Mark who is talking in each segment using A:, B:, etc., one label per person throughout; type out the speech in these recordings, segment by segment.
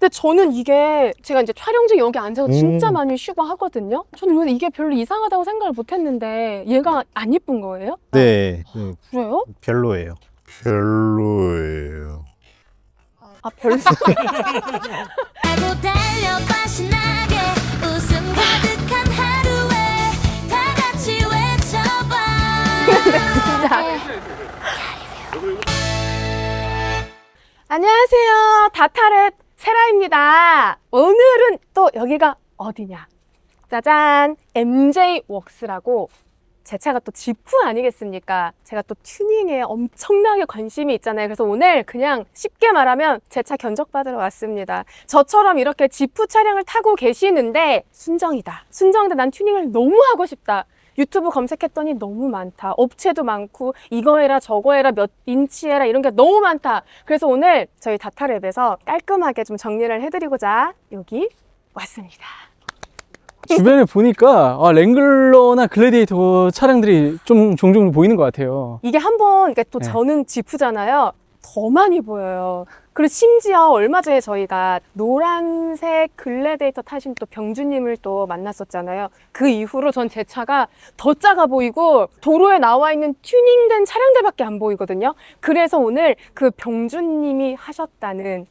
A: 근데 저는 이게 제가 이제 촬영장 여기 앉아서
B: 음.
A: 진짜 많이 쉬고 하거든요. 저는 그래서 이게 별로 이상하다고 생각을 못 했는데 얘가 안 예쁜 거예요?
B: 네, 네,
A: 그래요?
B: 별로예요. 별로예요.
A: 아, 별로.
C: 알고 달려봐 신나게 웃음 가득한 하루에 다 같이 외쳐봐
A: 진짜. 안녕하세요. 다타랩 세라입니다. 오늘은 또 여기가 어디냐? 짜잔! MJ 웍스라고 제 차가 또 지프 아니겠습니까? 제가 또 튜닝에 엄청나게 관심이 있잖아요. 그래서 오늘 그냥 쉽게 말하면 제 차 견적받으러 왔습니다. 저처럼 이렇게 지프 차량을 타고 계시는데 순정이다. 순정인데 난 튜닝을 너무 하고 싶다. 유튜브 검색했더니 너무 많다. 업체도 많고 이거 해라 저거 해라 몇 인치 해라 이런 게 너무 많다. 그래서 오늘 저희 다타랩에서 깔끔하게 좀 정리를 해드리고자 여기 왔습니다.
D: 주변에 보니까 아, 랭글러나 글래디에이터 차량들이 좀 종종 보이는 것 같아요.
A: 이게 한번 그러니까 또
D: 네.
A: 저는 지프잖아요. 더 많이 보여요. 그리고 심지어 얼마 전에 저희가 노란색 글래데이터 타신 또 병주님을 또 만났었잖아요. 그 이후로 전 제 차가 더 작아 보이고 도로에 나와 있는 튜닝된 차량들밖에 안 보이거든요. 그래서 오늘 그 병주님이 하셨다는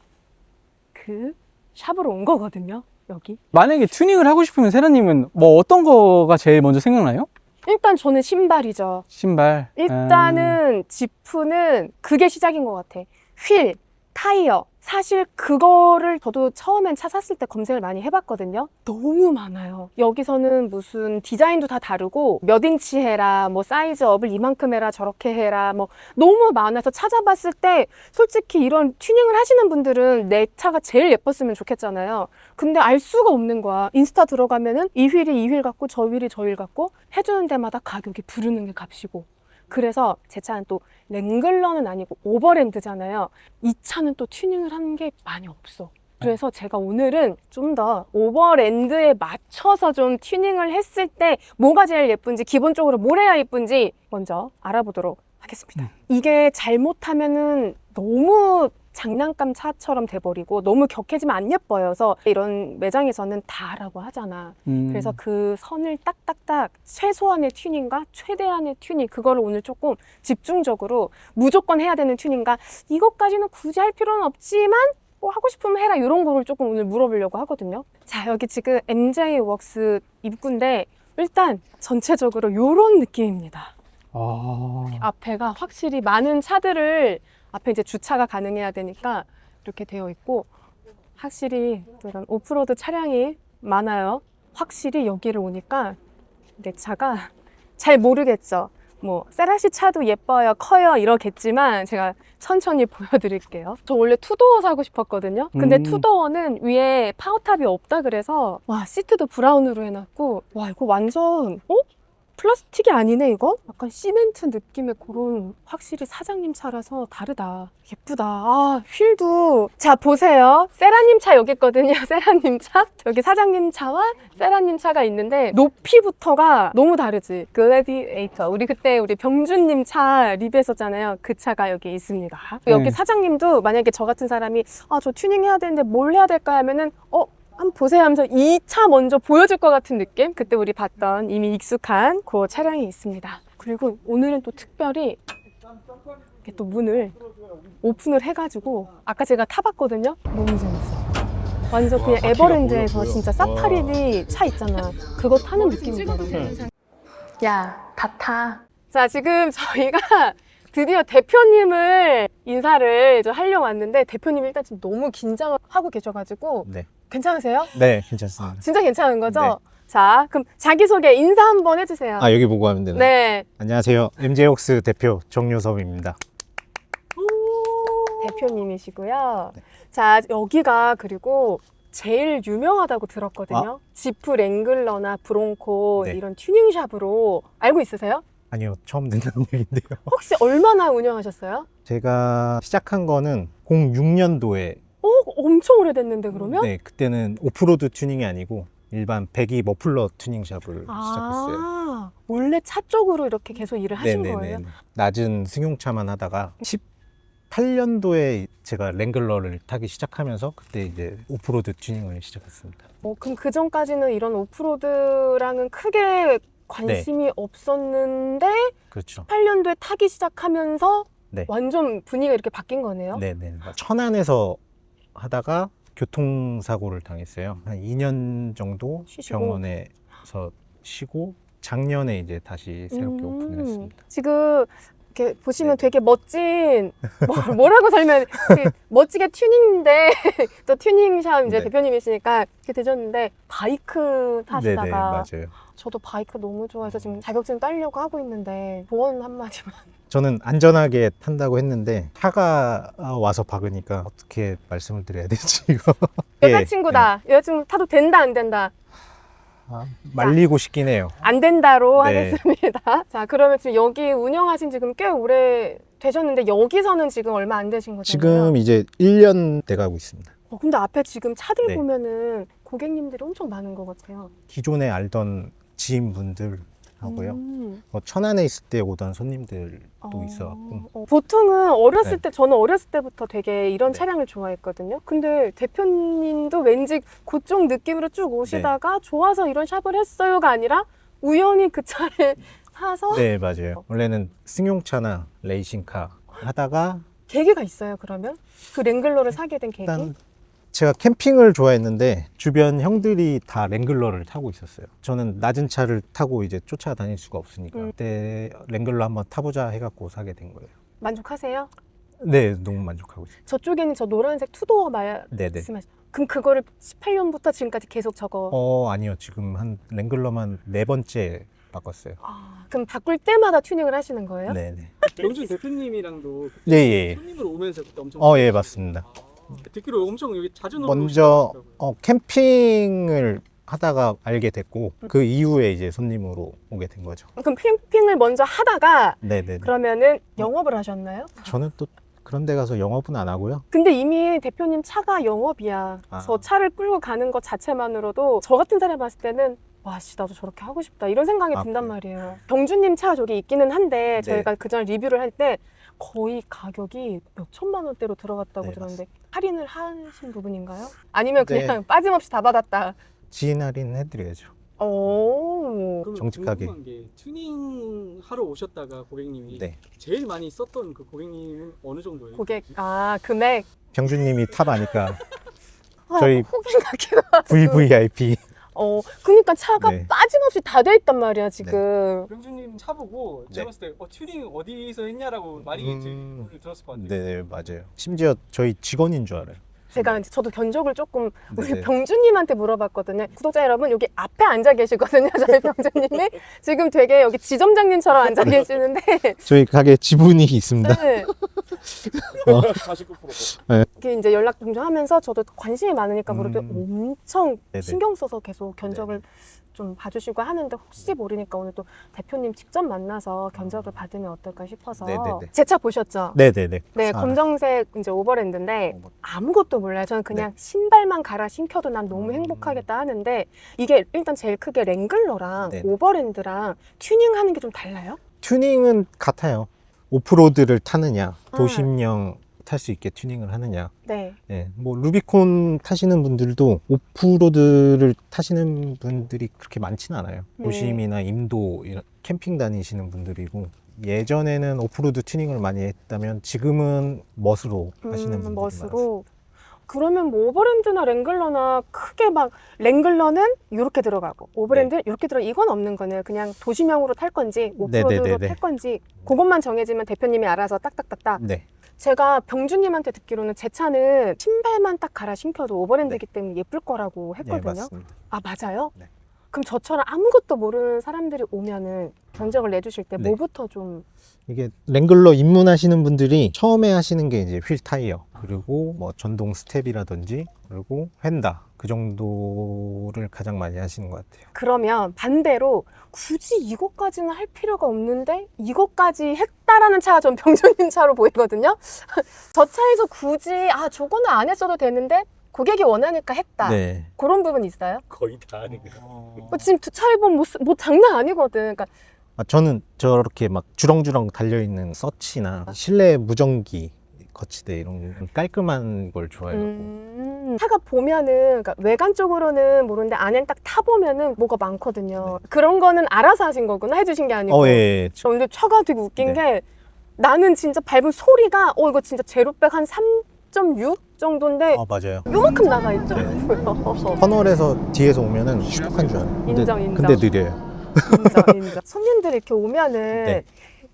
A: 그 샵으로 온 거거든요. 여기.
D: 만약에 튜닝을 하고 싶으면 세라님은 뭐 어떤 거가 제일 먼저 생각나요?
A: 일단 저는 신발이죠.
D: 신발.
A: 일단은 지프는 그게 시작인 것 같아. 휠, 타이어. 사실 그거를 저도 처음엔 차 샀을 때 검색을 많이 해봤거든요. 너무 많아요. 여기서는 무슨 디자인도 다 다르고 몇 인치 해라, 뭐 사이즈 업을 이만큼 해라, 저렇게 해라, 뭐 너무 많아서 찾아봤을 때 솔직히 이런 튜닝을 하시는 분들은 내 차가 제일 예뻤으면 좋겠잖아요. 근데 알 수가 없는 거야. 인스타 들어가면은 이 휠이 이 휠 같고 저 휠이 저 휠 같고 해주는 데마다 가격이 부르는 게 값이고. 그래서 제 차는 또 랭글러는 아니고 오버랜드잖아요. 이 차는 또 튜닝을 하는 게 많이 없어. 그래서 제가 오늘은 좀 더 오버랜드에 맞춰서 좀 튜닝을 했을 때 뭐가 제일 예쁜지 기본적으로 뭘 해야 예쁜지 먼저 알아보도록 하겠습니다. 이게 잘못하면은 너무 장난감 차처럼 돼버리고 너무 격해지면 안 예뻐요. 그래서 이런 매장에서는 다라고 하잖아.
D: 음,
A: 그래서 그 선을 딱딱딱 최소한의 튜닝과 최대한의 튜닝 그거를 오늘 조금 집중적으로 무조건 해야 되는 튜닝과 이것까지는 굳이 할 필요는 없지만 뭐 하고 싶으면 해라 이런 거를 조금 오늘 물어보려고 하거든요. 자 여기 지금 MJ 웍스 입구인데 일단 전체적으로 이런 느낌입니다.
D: 아,
A: 앞에가 확실히 많은 차들을 앞에 이제 주차가 가능해야 되니까 이렇게 되어 있고 확실히 또 이런 오프로드 차량이 많아요. 확실히 여기를 오니까 내 차가 잘 모르겠죠. 뭐 세라시 차도 예뻐요, 커요 이러겠지만 제가 천천히 보여드릴게요. 저 원래 투도어 사고 싶었거든요. 근데
D: 음.
A: 투도어는 위에 파워탑이 없다 그래서 와 시트도 브라운으로 해놨고 와 이거 완전 어? 플라스틱이 아니네 이거? 약간 시멘트 느낌의 그런 확실히 사장님 차라서 다르다. 예쁘다. 아 휠도 자 보세요. 세라님 차 여기 있거든요. 세라님 차. 여기 사장님 차와 세라님 차가 있는데 높이부터가 너무 다르지. 글래디에이터. 우리 그때 우리 병준님 차 리뷰했었잖아요. 그 차가 여기 있습니다. 여기
D: 네.
A: 사장님도 만약에 저 같은 사람이 아 저 튜닝 해야 되는데 뭘 해야 될까 하면은 어 한번 보세요 하면서 이차 먼저 보여줄 것 같은 느낌? 그때 우리 봤던 이미 익숙한 그 차량이 있습니다. 그리고 오늘은 또 특별히 이렇게 또 문을 오픈을 해가지고 아까 제가 타봤거든요. 너무 재밌어요. 완전 그냥 에버랜드에서 진짜 사파리 차 있잖아. 그거 타는 느낌이더라고요. 야, 다 타. 자, 지금 저희가 드디어 대표님을 인사를 좀 하려고 왔는데 대표님이 일단 지금 너무 긴장을 하고 계셔가지고
B: 네,
A: 괜찮으세요?
B: 네, 괜찮습니다.
A: 진짜 괜찮은 거죠?
B: 네.
A: 자, 그럼 자기소개 인사 한번 해주세요.
B: 아 여기 보고 하면 되나요?
A: 네.
B: 안녕하세요, MJ웍스 대표 정유섭입니다.
A: 대표님이시고요.
B: 네.
A: 자, 여기가 그리고 제일 유명하다고 들었거든요. 지프 랭글러나 브롱코
B: 네.
A: 이런 튜닝샵으로 알고 있으세요?
B: 아니요, 처음 듣는 얘기인데요.
A: 혹시 얼마나 운영하셨어요?
B: 제가 시작한 거는 06년도에
A: 어, 엄청 오래됐는데 그러면?
B: 네, 그때는 오프로드 튜닝이 아니고 일반 배기 머플러 튜닝 샵을 시작했어요.
A: 아, 원래 차 쪽으로 이렇게 계속 일을 하신 거예요?
B: 낮은 승용차만 하다가 8년도에 제가 랭글러를 타기 시작하면서 그때 이제 오프로드 튜닝을 시작했습니다.
A: 어, 그럼 그 전까지는 이런 오프로드랑은 크게 관심이 없었는데
B: 그렇죠.
A: 8년도에 타기 시작하면서
B: 네.
A: 완전 분위기가 이렇게 바뀐 거네요.
B: 네네. 천안에서 하다가 교통사고를 당했어요. 한 2년 정도
A: 쉬시고.
B: 병원에서 쉬고 작년에 이제 다시 새롭게
A: 음,
B: 오픈을 했습니다.
A: 지금 이렇게 보시면
B: 네.
A: 되게 멋진 뭐, 뭐라고 설명 되게 멋지게 튜닝인데 또 튜닝샵 이제
B: 네.
A: 대표님이시니까 이렇게 되셨는데 바이크 타시다가
B: 네네 맞아요.
A: 저도 바이크 너무 좋아해서 지금 자격증 따려고 하고 있는데 조언 한마디만
B: 저는 안전하게 탄다고 했는데 차가 와서 박으니까 어떻게 말씀을 드려야 되지 이거 예,
A: 여자친구다 여자친구 타도 된다 안 된다
B: 아, 말리고 싶긴 해요.
A: 안 된다로
B: 네.
A: 하겠습니다 자 그러면 지금 여기 운영하신 지금 꽤 오래 되셨는데 여기서는 지금 얼마 안 되신 거잖아요
B: 지금 이제 1년 돼가고 있습니다.
A: 어, 근데 앞에 지금 차들
B: 네.
A: 보면은 고객님들이 엄청 많은 것 같아요
B: 기존에 알던 지인분들하고요.
A: 음.
B: 뭐 천안에 있을 때 오던 손님들도
A: 어,
B: 있어갖고
A: 어, 보통은 어렸을
B: 네.
A: 때 저는 어렸을 때부터 되게 이런
B: 네.
A: 차량을 좋아했거든요. 근데 대표님도 왠지 그쪽 느낌으로 쭉 오시다가 좋아서 이런 샵을 했어요가 아니라 우연히 그 차를 사서
B: 네 맞아요. 원래는 승용차나 레이싱카 하다가
A: 계기가 있어요. 그러면 그 랭글러를 사게 된 계기.
B: 일단 제가 캠핑을 좋아했는데 주변 형들이 다 랭글러를 타고 있었어요. 저는 낮은 차를 타고 이제 쫓아다닐 수가 없으니까
A: 음.
B: 그때 랭글러 한번 타보자 해갖고 사게 된 거예요.
A: 만족하세요?
B: 네, 너무 만족하고 있어요.
A: 저쪽에는 저 노란색 투도어
B: 네네.
A: 말씀하시. 그럼 그거를 18년부터 지금까지 계속 저거.
B: 어 아니요, 지금 한 랭글러만 네 번째 바꿨어요.
A: 아, 그럼 바꿀 때마다 튜닝을 하시는 거예요?
B: 네네.
D: 명준 대표님이랑도
B: 네, 예.
D: 손님으로 오면서 그때 엄청
B: 어, 예, 맞습니다.
D: 듣기로 엄청 여기 자주
B: 먼저
D: 오시더라고요.
B: 어, 캠핑을 하다가 알게 됐고 그 이후에 이제 손님으로 오게 된 거죠.
A: 그럼 캠핑을 먼저 하다가
B: 네네.
A: 그러면은 영업을 하셨나요?
B: 저는 또 그런 데 가서 영업은 안 하고요.
A: 근데 이미 대표님 차가 영업이야.
B: 아.
A: 저 차를 끌고 가는 것 자체만으로도 저 같은 사람이 봤을 때는 와, 씨, 나도 저렇게 하고 싶다. 이런 생각이
B: 아,
A: 든단
B: 그래요?
A: 말이에요. 경주님 차 저기 있기는 한데
B: 네.
A: 저희가 그전 리뷰를 할 때 거의 가격이 몇 천만 원대로 들어갔다고
B: 네,
A: 들었는데 할인을 하신 부분인가요? 아니면
B: 네.
A: 그냥 빠짐없이 다 받았다.
B: 지인 할인 해드려야죠.
A: 오.
D: 그럼
B: 정직하게.
D: 궁금한 게 튜닝 하러 오셨다가 고객님이
B: 네.
D: 제일 많이 썼던 그 고객님은 어느 정도예요?
A: 고객, 아, 금액.
B: 병주님이 탑하니까
A: 아,
B: 저희
A: 호갱 같기도 하고.
B: VVIP.
A: 어, 그러니까 차가
B: 네.
A: 빠짐없이 다 돼 있단 말이야, 지금.
D: 명준님 차 보고
B: 네.
D: 제가 봤을 때 어, 튜닝 어디서 했냐라고 많이
B: 음.
D: 들- 들었을 것 같아요.
B: 네, 맞아요. 심지어 저희 직원인 줄 알아요.
A: 제가 이제 저도 견적을 조금 우리
B: 네네.
A: 병주님한테 물어봤거든요. 구독자 여러분 여기 앞에 앉아 계시거든요. 저희 병주님이 지금 되게 여기 지점장님처럼 앉아 계시는데
B: 저희 가게 지분이 있습니다.
A: 네.
D: 49%.
A: 이렇게 이제 연락 종종 하면서 저도 관심이 많으니까
B: 음.
A: 엄청
B: 네네.
A: 신경 써서 계속 견적을 좀 봐주시고 하는데 혹시 모르니까 오늘 또 대표님 직접 만나서 견적을 받으면 어떨까 싶어서
B: 네네네.
A: 제 차 보셨죠?
B: 네네네.
A: 네,
B: 아,
A: 검정색 이제 오버랜드인데 아무것도 몰라요. 저는
B: 네.
A: 그냥 신발만 갈아 신켜도 난 너무
B: 음.
A: 행복하겠다 하는데 이게 일단 제일 크게 랭글러랑
B: 네.
A: 오버랜드랑 튜닝하는 게 좀 달라요?
B: 튜닝은 같아요. 오프로드를 타느냐,
A: 아.
B: 도심형 탈 수 있게 튜닝을 하느냐.
A: 네.
B: 네, 뭐 루비콘 타시는 분들도 오프로드를 타시는 분들이 그렇게 많지는 않아요.
A: 네.
B: 도심이나 임도 이런 캠핑 다니시는 분들이고 예전에는 오프로드 튜닝을 많이 했다면 지금은 멋으로 하시는
A: 음,
B: 분들이
A: 멋으로. 그러면 뭐 오버랜드나 랭글러나 크게 막 랭글러는 이렇게 들어가고 오버랜드 이렇게 들어 이건 없는 거네요. 그냥 도심형으로 탈 건지 오프로드로
B: 네 네 네 네.
A: 탈 건지 그것만 정해지면 대표님이 알아서 딱딱딱딱
B: 네,
A: 제가 병주님한테 듣기로는 제 차는 신발만 딱 갈아 신겨도 오버랜드이기 때문에 예쁠 거라고
B: 네
A: 했거든요.
B: 맞습니다.
A: 아 맞아요?
B: 네.
A: 그럼 저처럼 아무것도 모르는 사람들이 오면은 견적을 내주실 때
B: 네.
A: 뭐부터 좀
B: 이게 랭글러 입문하시는 분들이 처음에 하시는 게 이제 휠 타이어 그리고 뭐 전동 스텝이라든지 그리고 휀다 그 정도를 가장 많이 하시는 것 같아요.
A: 그러면 반대로 굳이 이것까지는 할 필요가 없는데 이것까지 했다라는 차가 전 병주님 차로 보이거든요. 저 차에서 굳이 아 저거는 안 했어도 되는데 고객이 원하니까 했다.
B: 네.
A: 그런 부분 있어요?
D: 거의 다 하는 거.
A: 어, 지금 두 차에 보면 뭐, 쓰- 뭐 장난 아니거든. 그러니까
B: 아, 저는 저렇게 막 주렁주렁 달려있는 서치나 실내 무전기 거치대 이런 깔끔한 걸 좋아해요.
A: 음, 차가 보면은 그러니까 외관 쪽으로는 모르는데 안에 딱 타보면은 뭐가 많거든요. 그런 거는 알아서 하신 거구나 해주신 게 아니고.
B: 네. 어, 예, 예.
A: 저 근데 차가 되게 웃긴
B: 네.
A: 게 나는 진짜 밟은 소리가 어 이거 진짜 제로백 한 3.6 정도인데
B: 어, 맞아요.
A: 요만큼 나가 있죠.
B: 터널에서 뒤에서 오면은 슈덕한 줄 알아요. 근데,
A: 인정, 인정.
B: 근데 느려요.
A: 인정, 인정. 손님들이 이렇게 오면은
B: 네.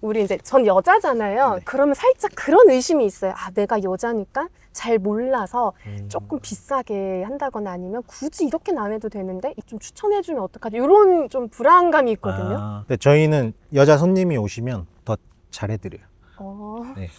A: 우리 이제 전 여자잖아요.
B: 네.
A: 그러면 살짝 그런 의심이 있어요. 아 내가 여자니까 잘 몰라서
B: 음.
A: 조금 비싸게 한다거나 아니면 굳이 이렇게는 안 해도 되는데 좀 추천해주면 어떡하지? 이런 좀 불안감이 있거든요.
B: 아, 근데 저희는 여자 손님이 오시면 더 잘해드려요.
A: 어.
B: 네.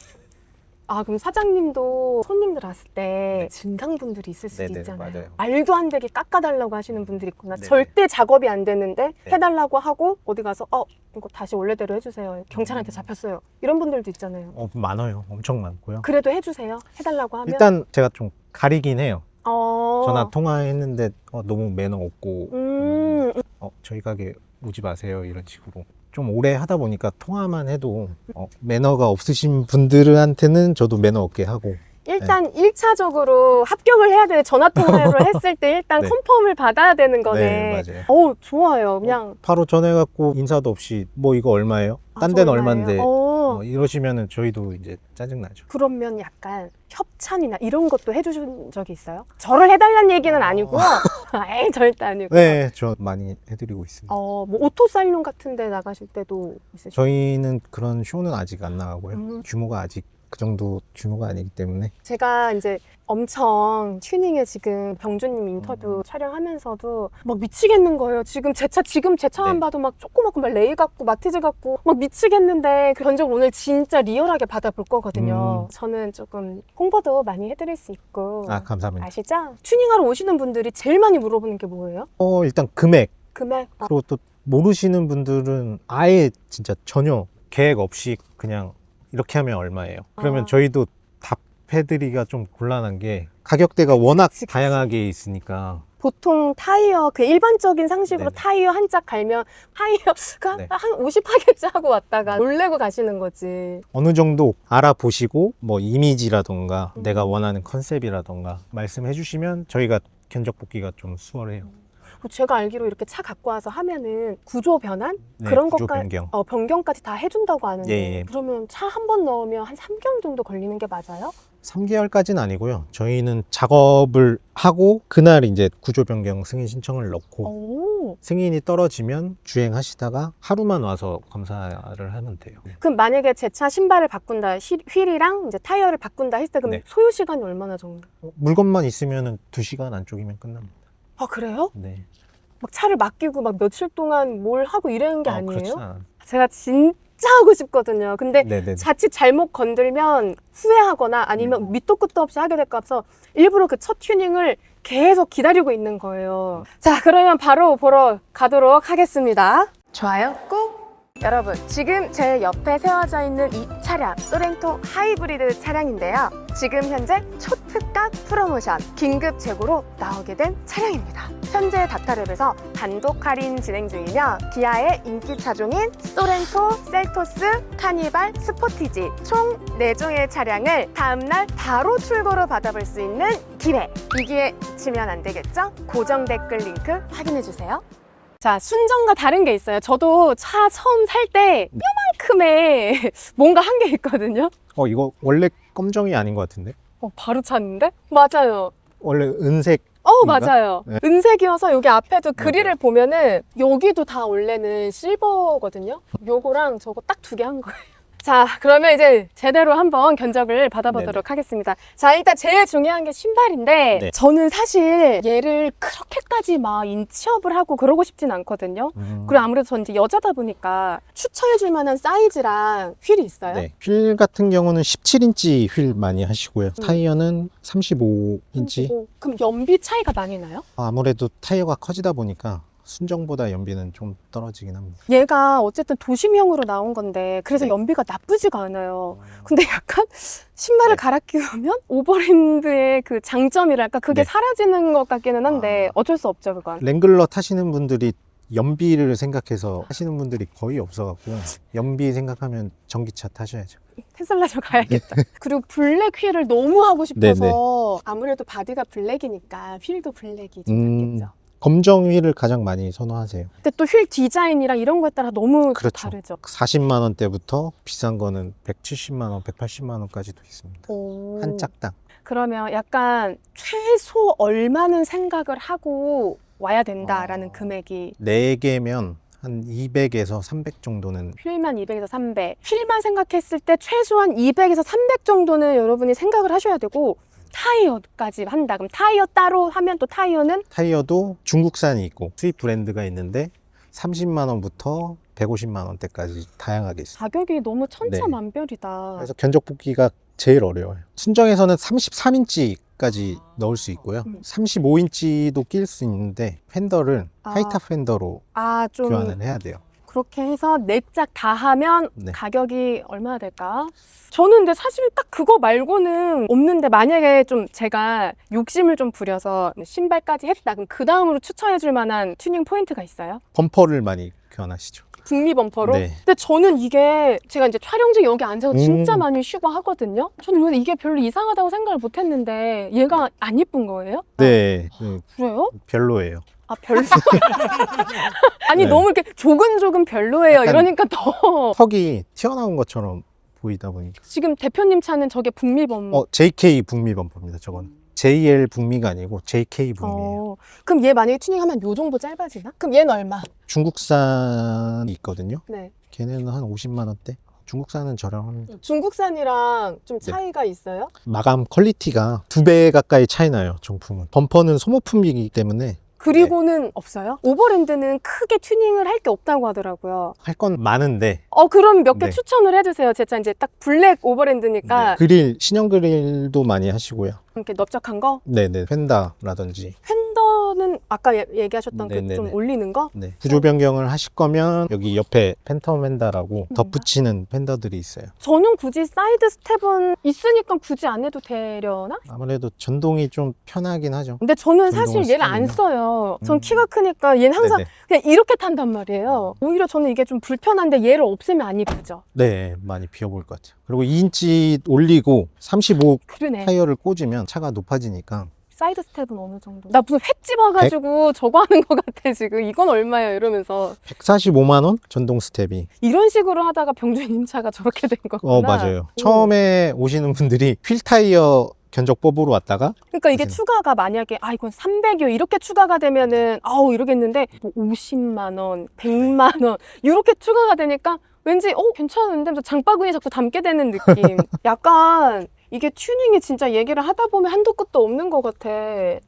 A: 아 그럼 사장님도 손님들 왔을 때 진상분들이 있을 수도
B: 네네,
A: 있잖아요.
B: 맞아요.
A: 말도 안 되게 깎아달라고 하시는 분들이 있구나.
B: 네네.
A: 절대 작업이 안 되는데
B: 네.
A: 해달라고 하고 어디 가서 어 이거 다시 원래대로 해주세요. 경찰한테 잡혔어요. 이런 분들도 있잖아요.
B: 어, 많아요. 엄청 많고요.
A: 그래도 해주세요. 해달라고 하면
B: 일단 제가 좀 가리긴 해요.
A: 어.
B: 전화 통화했는데 어, 너무 매너 없고
A: 음,
B: 어, 저희 가게 오지 마세요 이런 식으로 좀 오래 하다 보니까 통화만 해도 어, 매너가 없으신 분들한테는 저도 매너 없게 하고
A: 일단 일 1차적으로 합격을 해야 돼. 전화 통화를 했을 때 일단
B: 네.
A: 컨펌을 받아야 되는 거네.
B: 네 맞아요.
A: 어우 좋아요. 그냥
B: 바로 전화해갖고 인사도 없이 뭐 이거 얼마예요?
A: 아,
B: 딴 데는
A: 얼마예요?
B: 얼마인데
A: 어.
B: 뭐 이러시면은 저희도 이제 짜증나죠.
A: 그러면 약간 협찬이나 이런 것도 해주신 적이 있어요? 저를 해달라는 얘기는 아니고요. 에이, 절대 아니고.
B: 네, 저 많이 해드리고 있습니다.
A: 어, 뭐 오토 살롱 같은 데 나가실 때도 있으시죠?
B: 저희는 그런 쇼는 아직 안 나가고요.
A: 음.
B: 규모가 아직 그 정도 규모가 아니기 때문에
A: 제가 이제 엄청 튜닝에 지금 병주님
B: 음.
A: 인터뷰 촬영하면서도 막 미치겠는 거예요. 지금 제 차, 지금 제 차만
B: 네.
A: 봐도 막 조그맣고 막 레이 같고 마티즈 같고 막 미치겠는데 그 견적 오늘 진짜 리얼하게 받아볼 거거든요.
B: 음.
A: 저는 조금 홍보도 많이 해드릴 수 있고.
B: 아 감사합니다.
A: 아시죠? 튜닝하러 오시는 분들이 제일 많이 물어보는 게 뭐예요?
B: 어 일단 금액
A: 금액. 어,
B: 그리고 또 모르시는 분들은 아예 진짜 전혀 계획 없이 그냥 이렇게 하면 얼마예요. 그러면
A: 아.
B: 저희도 답해드리기가 좀 곤란한 게 가격대가 워낙
A: 그치, 그치.
B: 다양하게 있으니까
A: 보통 타이어 그 일반적인 상식으로
B: 네네.
A: 타이어 한 짝 갈면 타이어가
B: 네.
A: 한 50 하겠지 하고 왔다가 놀래고 가시는 거지.
B: 어느 정도 알아보시고 뭐 이미지라던가
A: 음.
B: 내가 원하는 컨셉이라던가 말씀해 주시면 저희가 견적 복귀가 좀 수월해요.
A: 제가 알기로 이렇게 차 갖고 와서 하면은 구조 변환
B: 네,
A: 그런
B: 구조
A: 것까
B: 변경.
A: 어, 변경까지 다 해준다고 하는데
B: 예, 예.
A: 그러면 차 한 번 넣으면 한 3개월 정도 걸리는 게 맞아요?
B: 3개월까지는 아니고요. 저희는 작업을 하고 그날 이제 구조 변경 승인 신청을 넣고
A: 오.
B: 승인이 떨어지면 주행하시다가 하루만 와서 검사를 하면 돼요.
A: 그럼 만약에 제 차 신발을 바꾼다, 실- 휠이랑 이제 타이어를 바꾼다 했을 때 그럼
B: 네.
A: 소요 시간이 얼마나 정도?
B: 어, 물건만 있으면 2시간 안쪽이면 끝납니다.
A: 아 그래요?
B: 네.
A: 막 차를 맡기고 막 며칠 동안 뭘 하고 이러는 게
B: 어,
A: 아니에요?
B: 그렇진.
A: 제가 진짜 하고 싶거든요. 근데
B: 네네.
A: 자칫 잘못 건들면 후회하거나 아니면
B: 음.
A: 밑도 끝도 없이 하게 될것 같아서 일부러 그 첫 튜닝을 계속 기다리고 있는 거예요. 자, 그러면 바로 보러 가도록 하겠습니다. 좋아요 꾹! 여러분, 지금 제 옆에 세워져 있는 이 차량, 소렌토 하이브리드 차량인데요. 지금 현재 초특가 프로모션, 긴급 재고로 나오게 된 차량입니다. 현재 닥터랩에서 단독 할인 진행 중이며 기아의 인기 차종인 소렌토, 셀토스, 카니발, 스포티지 총 4종의 차량을 다음날 바로 출고로 받아볼 수 있는 기회. 이기에 치면 안 되겠죠? 고정 댓글 링크 확인해주세요. 자, 순정과 다른 게 있어요. 저도 차 처음 살때 뼈만큼의 뭔가 한 게 있거든요.
B: 어 이거 원래 검정이 아닌 것 같은데?
A: 어, 바로 찾는데? 맞아요.
B: 원래 은색
A: 어? 맞아요.
B: 네.
A: 은색이어서 여기 앞에도
B: 맞아요.
A: 그릴을 보면은 여기도 다 원래는 실버거든요. 요거랑 저거 딱 두 개 한 거예요. 자, 그러면 이제 제대로 한번 견적을 받아보도록 하겠습니다. 자, 일단 제일 중요한 게 신발인데
B: 네.
A: 저는 사실 얘를 그렇게까지 막 인치업을 하고 그러고 싶진 않거든요.
B: 음,
A: 그리고 아무래도 전 이제 여자다 보니까 추천해줄 만한 사이즈랑 휠이 있어요.
B: 네. 휠 같은 경우는 17인치 휠 많이 하시고요.
A: 음.
B: 타이어는 35인치.
A: 오, 그럼 연비 차이가 많이 나요?
B: 아무래도 타이어가 커지다 보니까 순정보다 연비는 좀 떨어지긴 합니다.
A: 얘가 어쨌든 도심형으로 나온 건데 그래서
B: 네.
A: 연비가 나쁘지가 않아요. 근데 약간 신발을
B: 네.
A: 갈아 끼우면 오버랜드의 그 장점이랄까 그게
B: 네.
A: 사라지는 것 같기는 한데
B: 아.
A: 어쩔 수 없죠 그건.
B: 랭글러 타시는 분들이 연비를 생각해서 하시는 분들이 거의 없어갖고 연비 생각하면 전기차 타셔야죠.
A: 테슬라 저 가야겠다. 그리고 블랙 휠을 너무 하고 싶어서
B: 네네.
A: 아무래도 바디가 블랙이니까 휠도 블랙이 좀
B: 음.
A: 낫겠죠.
B: 검정 휠을 가장 많이 선호하세요.
A: 근데 또 휠 디자인이랑 이런 거에 따라 너무
B: 그렇죠.
A: 다르죠.
B: 40만 원대부터 비싼 거는 170만 원, 180만 원까지도 있습니다.
A: 오.
B: 한 짝당.
A: 그러면 약간 최소 얼마는 생각을 하고 와야 된다라는
B: 어.
A: 금액이
B: 4개면 한 200에서 300 정도는
A: 휠만 200에서 300. 휠만 생각했을 때 최소한 200에서 300 정도는 여러분이 생각을 하셔야 되고 타이어까지 한다. 그럼 타이어 따로 하면 또 타이어는
B: 타이어도 중국산이 있고 수입 브랜드가 있는데 30만 원부터 150만 원대까지 다양하게 있어요.
A: 가격이 너무 천차만별이다.
B: 네. 그래서 견적 뽑기가 제일 어려워요. 순정에서는 33인치까지 넣을 수 있고요.
A: 음.
B: 35인치도 낄 수 있는데 팬더를
A: 아.
B: 하이탑 팬더로
A: 아, 좀
B: 교환을 해야 돼요.
A: 그렇게 해서 네 짝 다 하면
B: 네.
A: 가격이 얼마나 될까? 저는 근데 사실 딱 그거 말고는 없는데 만약에 좀 제가 욕심을 좀 부려서 신발까지 했다. 그럼 그 다음으로 추천해 줄 만한 튜닝 포인트가 있어요?
B: 범퍼를 많이 교환하시죠.
A: 북미 범퍼로?
B: 네.
A: 근데 저는 이게 제가 이제 촬영지 여기 앉아서
B: 음.
A: 진짜 많이 쉬고 하거든요. 저는 왜 이게 별로 이상하다고 생각을 못 했는데 얘가 안 예쁜 거예요?
B: 네, 네,
A: 그래요?
B: 별로예요.
A: 아 별로 아니
B: 네.
A: 너무 이렇게 조근조근 별로예요
B: 약간-
A: 이러니까 더
B: 턱이 튀어나온 것처럼 보이다 보니까.
A: 지금 대표님 차는 저게 북미 범
B: 어, JK 북미 범퍼입니다. 저건 JL 북미가 아니고 JK 북미예요.
A: 어, 그럼 얘 만약에 튜닝하면 요 정도 짧아지나? 그럼 얘는 얼마?
B: 중국산이 있거든요.
A: 네.
B: 걔네는 한 50만 원대. 중국산은 저렴합니다.
A: 중국산이랑 좀
B: 네.
A: 차이가 있어요?
B: 마감 퀄리티가 두 배 가까이 차이 나요. 정품은. 범퍼는 소모품이기 때문에
A: 그리고는
B: 네.
A: 없어요? 오버랜드는 크게 튜닝을 할 게 없다고 하더라고요.
B: 할 건 많은데
A: 어, 그럼 몇 개
B: 네.
A: 추천을 해주세요. 제가 이제 딱 블랙 오버랜드니까
B: 네. 그릴 신형 그릴도 많이 하시고요.
A: 이렇게 넓적한 거.
B: 네네 펜다라든지
A: 팬더는 아까 예- 얘기하셨던 그 좀
B: 네네네.
A: 올리는 거?
B: 네. 구조 변경을 하실 거면 여기 옆에 팬텀 펜다라고
A: 음.
B: 덧붙이는 펜더들이 있어요.
A: 저는 굳이 사이드 스텝은 있으니까 굳이 안 해도 되려나?
B: 아무래도 전동이 좀 편하긴 하죠.
A: 근데 저는 사실 얘를 안? 써요. 전
B: 음.
A: 키가 크니까 얘는 항상
B: 네네.
A: 그냥 이렇게 탄단 말이에요. 오히려 저는 이게 좀 불편한데 얘를 없애면 안 이쁘죠.
B: 네, 많이 비어 보일 것 같아요. 그리고 2인치 올리고 35
A: 그러네.
B: 타이어를 꽂으면 차가 높아지니까
A: 사이드 스텝은 어느 정도? 나 무슨 횟집 와가지고 저거 하는 것 같아 지금. 이건 얼마야 이러면서
B: 145만 원 전동 스텝이.
A: 이런 식으로 하다가 병준님 차가 저렇게 된 거구나.
B: 어, 맞아요.
A: 오.
B: 처음에 오시는 분들이 휠 타이어 견적법으로 왔다가
A: 그러니까 이게
B: 맞아요.
A: 추가가 만약에 아 이건 300이요 이렇게 추가가 되면은 아우 이러겠는데 뭐 50만 원, 100만 원 이렇게 추가가 되니까 왠지 어 괜찮은데 저 장바구니 자꾸 담게 되는 느낌. 약간 이게 튜닝이 진짜 얘기를 하다 보면 한도 끝도 없는 것 같아.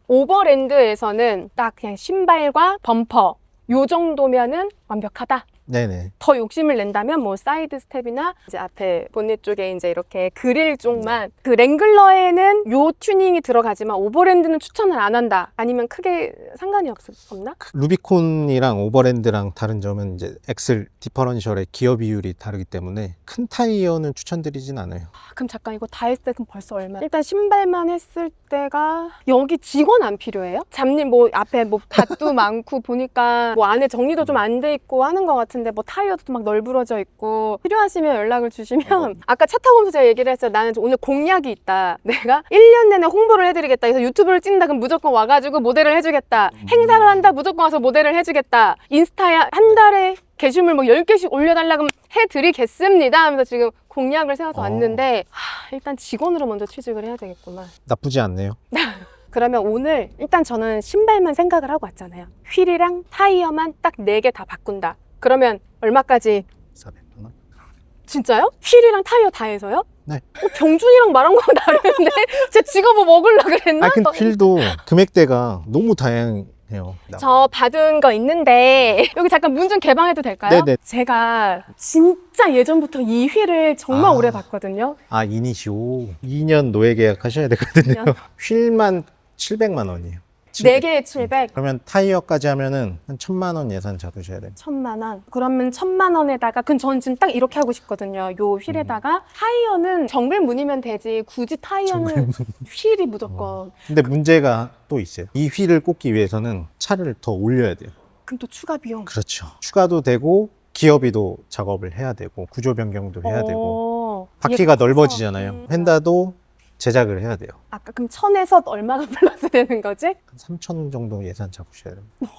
A: 오버랜드에서는 딱 그냥 신발과 범퍼 요 정도면은 완벽하다.
B: 네네.
A: 더 욕심을 낸다면 뭐 사이드 스텝이나 이제 앞에 본넷 쪽에 이제 이렇게 그릴 쪽만 그 랭글러에는 요 튜닝이 들어가지만 오버랜드는 추천을 안 한다 아니면 크게 상관이 없, 없나?
B: 그 루비콘이랑 오버랜드랑 다른 점은 이제 엑셀 디퍼런셜의 기어 비율이 다르기 때문에 큰 타이어는 추천드리진 않아요.
A: 아, 그럼 잠깐 이거 다 했을 때 그럼 벌써 얼마? 일단 신발만 했을 때가 여기 직원 안 필요해요? 잡님 뭐 앞에 뭐 밭도 많고 보니까 뭐 안에 정리도 좀 안 돼 있고 하는 것 같은 데뭐 타이어도 막 널브러져 있고 필요하시면 연락을 주시면 아까 차 타고 오면서 제가 얘기를 했어요. 나는 오늘 공약이 있다. 내가 1년 내내 홍보를 해드리겠다. 그래서 유튜브를 찍는다 그럼 무조건 와가지고 모델을 해주겠다. 행사를 한다 무조건 와서 모델을 해주겠다. 인스타에 한 달에 게시물 뭐 10개씩 올려달라 그러면 해드리겠습니다 하면서 지금 공약을 세워서
B: 어.
A: 왔는데 하, 일단 직원으로 먼저 취직을 해야 되겠구나.
B: 나쁘지 않네요.
A: 그러면 오늘 일단 저는 신발만 생각을 하고 왔잖아요. 휠이랑 타이어만 딱 네 개 다 바꾼다. 그러면 얼마까지?
B: 400만 원.
A: 진짜요? 휠이랑 타이어 다 해서요?
B: 네.
A: 어, 병준이랑 말한 거랑 다른데? 제뭐 먹으려 그랬나?
B: 아, 근데 휠도 금액대가 너무 다양해요.
A: 저 받은 거 있는데 여기 잠깐 문 좀 개방해도 될까요?
B: 네네.
A: 제가 진짜 예전부터 이 휠을 정말
B: 아.
A: 오래 봤거든요.
B: 아, 이니시오. 2년 노예 계약 하셔야 되거든요.
A: 2년.
B: 휠만 700만 원이에요.
A: 네 개에 700.
B: 그러면 타이어까지 하면은 한 천만 원 예산 잡으셔야 돼요.
A: 천만 원. 그러면 천만 원에다가 그럼 전 지금 딱 이렇게 하고 싶거든요. 요 휠에다가 타이어는 정글 무늬면 되지. 굳이 타이어는 휠이 무조건.
B: 근데 문제가 또 있어요. 이 휠을 꽂기 위해서는 차를 더 올려야 돼요.
A: 그럼 또 추가 비용.
B: 그렇죠. 추가도 되고 기어비도 작업을 해야 되고 구조 변경도 해야 되고
A: 어,
B: 바퀴가. 넓어지잖아요.
A: 음.
B: 휀다도 제작을 해야 돼요.
A: 아까 그럼 천에서 얼마가 플러스 되는 거지?
B: 한 3천 정도 예산 잡으셔야 됩니다.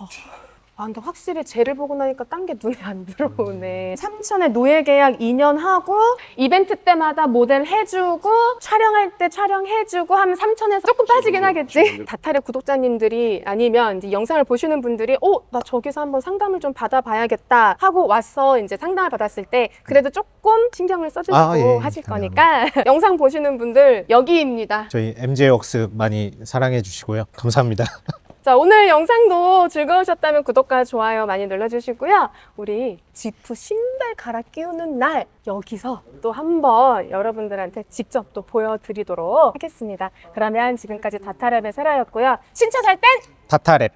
A: 아, 근데 확실히 쟤를 보고 나니까 딴 게 눈에 안 들어오네. 삼천에 노예 계약 2년 하고, 이벤트 때마다 모델 해주고, 촬영할 때 촬영해주고 하면 삼천에서 조금 빠지긴 하겠지? 다탈의 구독자님들이 아니면 이제 영상을 보시는 분들이, 어, 나 저기서 한번 상담을 좀 받아봐야겠다 하고 와서 이제 상담을 받았을 때, 그래도 조금 신경을 써주시고
B: 아, 예,
A: 하실
B: 당연합니다.
A: 거니까, 영상 보시는 분들 여기입니다.
B: 저희 MJ웍스 많이 사랑해 주시고요. 감사합니다.
A: 자, 오늘 영상도 즐거우셨다면 구독과 좋아요 많이 눌러주시고요. 우리 지프 신발 갈아 끼우는 날 여기서 또 한번 여러분들한테 직접 또 보여드리도록 하겠습니다. 그러면 지금까지 다타랩의 세라였고요. 신차 살 땐
B: 다타랩.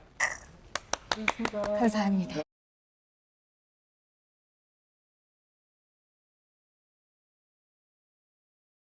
A: 감사합니다.